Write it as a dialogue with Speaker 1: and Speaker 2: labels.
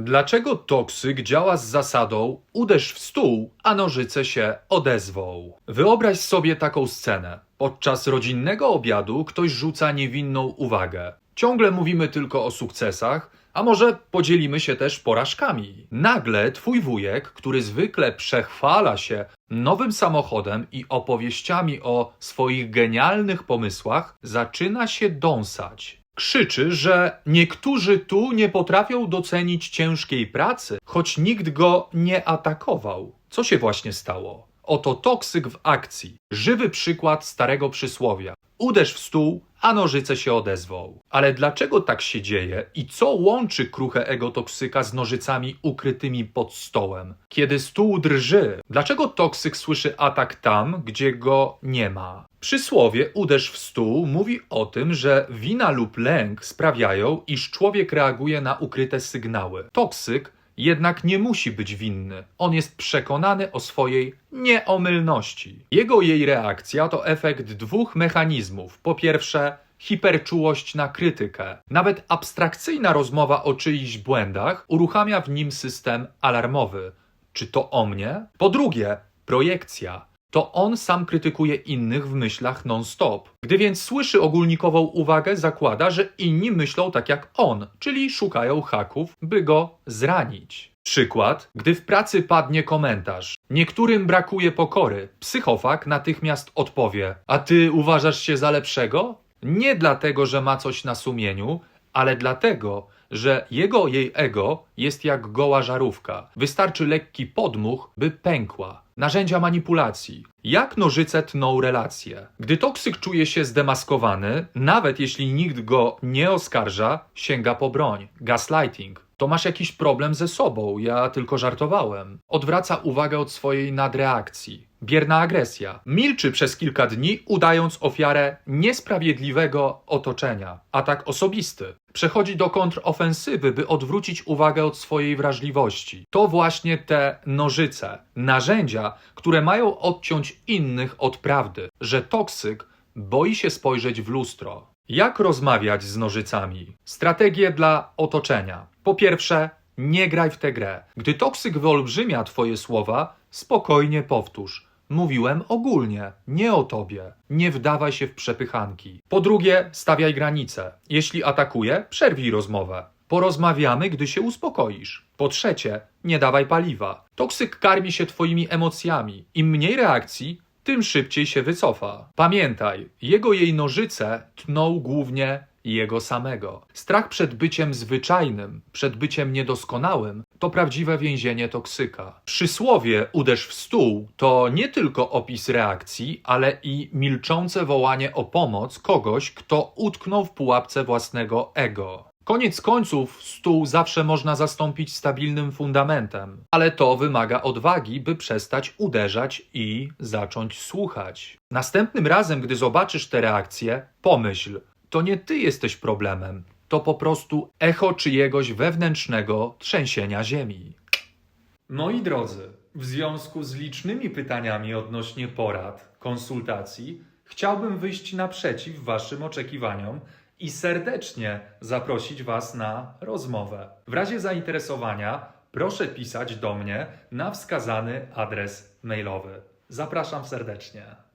Speaker 1: Dlaczego toksyk działa z zasadą uderz w stół, a nożyce się odezwą? Wyobraź sobie taką scenę. Podczas rodzinnego obiadu ktoś rzuca niewinną uwagę. Ciągle mówimy tylko o sukcesach, a może podzielimy się też porażkami. Nagle twój wujek, który zwykle przechwala się nowym samochodem i opowieściami o swoich genialnych pomysłach, zaczyna się dąsać. Krzyczy, że niektórzy tu nie potrafią docenić ciężkiej pracy, choć nikt go nie atakował. Co się właśnie stało? Oto toksyk w akcji. Żywy przykład starego przysłowia. Uderz w stół, a nożyce się odezwą. Ale dlaczego tak się dzieje i co łączy kruche ego toksyka z nożycami ukrytymi pod stołem? Kiedy stół drży, dlaczego toksyk słyszy atak tam, gdzie go nie ma? Przysłowie uderz w stół mówi o tym, że wina lub lęk sprawiają, iż człowiek reaguje na ukryte sygnały. Toksyk jednak nie musi być winny. On jest przekonany o swojej nieomylności. Jego jej reakcja to efekt dwóch mechanizmów. Po pierwsze, hiperczułość na krytykę. Nawet abstrakcyjna rozmowa o czyichś błędach uruchamia w nim system alarmowy. Czy to o mnie? Po drugie, projekcja. To on sam krytykuje innych w myślach non-stop. Gdy więc słyszy ogólnikową uwagę, zakłada, że inni myślą tak jak on, czyli szukają haków, by go zranić. Przykład, gdy w pracy padnie komentarz. Niektórym brakuje pokory. Psychofak natychmiast odpowie: A ty uważasz się za lepszego? Nie dlatego, że ma coś na sumieniu, ale dlatego, że jego jej ego jest jak goła żarówka. Wystarczy lekki podmuch, by pękła. Narzędzia manipulacji. Jak nożyce tną relacje. Gdy toksyk czuje się zdemaskowany, nawet jeśli nikt go nie oskarża, sięga po broń. Gaslighting. To masz jakiś problem ze sobą, ja tylko żartowałem. Odwraca uwagę od swojej nadreakcji. Bierna agresja. Milczy przez kilka dni, udając ofiarę niesprawiedliwego otoczenia. Atak osobisty. Przechodzi do kontrofensywy, by odwrócić uwagę od swojej wrażliwości. To właśnie te nożyce, narzędzia, które mają odciąć innych od prawdy, że toksyk boi się spojrzeć w lustro. Jak rozmawiać z nożycami? Strategie dla otoczenia. Po pierwsze, nie graj w tę grę. Gdy toksyk wyolbrzymia twoje słowa, spokojnie powtórz. Mówiłem ogólnie, nie o tobie. Nie wdawaj się w przepychanki. Po drugie, stawiaj granice. Jeśli atakuje, przerwij rozmowę. Porozmawiamy, gdy się uspokoisz. Po trzecie, nie dawaj paliwa. Toksyk karmi się twoimi emocjami. Im mniej reakcji, tym szybciej się wycofa. Pamiętaj, jego jej nożyce tną głównie jego samego. Strach przed byciem zwyczajnym, przed byciem niedoskonałym to prawdziwe więzienie toksyka. Przysłowie uderz w stół to nie tylko opis reakcji, ale i milczące wołanie o pomoc kogoś, kto utknął w pułapce własnego ego. Koniec końców, stół zawsze można zastąpić stabilnym fundamentem, ale to wymaga odwagi, by przestać uderzać i zacząć słuchać. Następnym razem, gdy zobaczysz te reakcje, pomyśl: to nie ty jesteś problemem, to po prostu echo czyjegoś wewnętrznego trzęsienia ziemi. Moi drodzy, w związku z licznymi pytaniami odnośnie porad, konsultacji, chciałbym wyjść naprzeciw Waszym oczekiwaniom i serdecznie zaprosić Was na rozmowę. W razie zainteresowania proszę pisać do mnie na wskazany adres mailowy. Zapraszam serdecznie.